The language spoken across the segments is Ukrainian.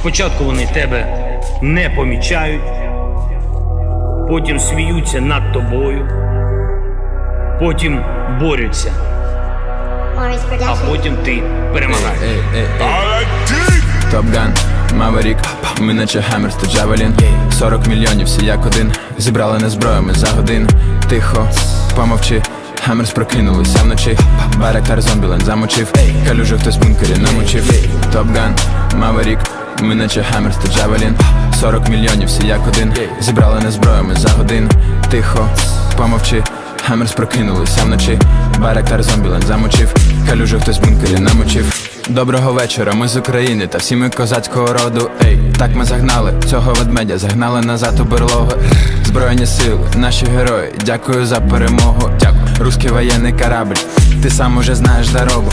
Спочатку вони тебе не помічають, потім сміються над тобою, потім борються, а потім ти перемагаєш. Топган, Маверік, ми наче Хаммерс та Джавелін 40 мільйонів, всі як один Зібрали не зброями за годин. Тихо, помовчи Хаммерс прокинулися вночі. Баректар зомбілен замочив Калюжу хтось в бункері намочив. Топган, Маверік, ми наче Хаммерс та Джавелін 40 мільйонів, всі як один Зібрали не зброями за годин Тихо, помовчи Хаммерс прокинулися вночі Баректар зомбілен замочив Калюжу хтось бункері намочив Доброго вечора, ми з України та всі ми козацького роду. Ей, так ми загнали цього ведмедя, загнали назад у берлогу. Збройні сили, наші герої, дякую за перемогу. Дякую. Руський воєнний корабль, ти сам уже знаєш дорогу.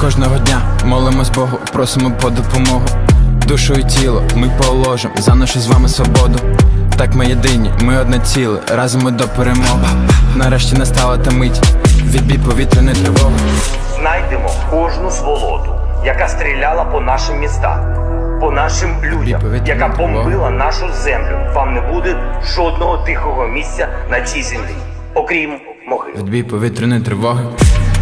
Кожного дня молимось Богу, просимо по допомогу. Душу і тіло ми положимо за нашу з вами свободу. Так ми єдині, ми одне ціле, разом ми до перемоги. Нарешті настала та мить, відбій повітряної тривоги. Знайдемо кожну сволоту, яка стріляла по нашим містам, по нашим людям, яка бомбила нашу землю. Вам не буде жодного тихого місця на цій землі, окрім могил. Відбій повітряної тривоги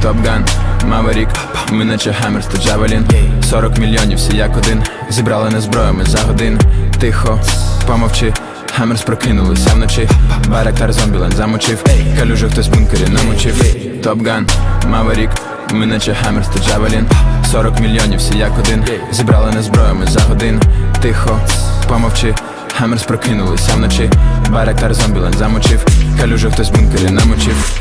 Топган, Маверік, ми наче Хаммерс та Джавелін. 40 мільйонів, всі як один. Зібрали не зброями за годин. Тихо, помовчи. Хаммерс прокинулися вночі. Баректар зомбілен замочив. Калюжу хтось в бункері намочив. Топган, Маверік, ми наче Хаммерс та Джавелін. 40 мільйонів, всі як один. Зібрали не зброями за годин. Тихо, помовчи. Хаммерс прокинулися вночі. Баректар зомбілен замочив. Калюжу хтось в бункері намочив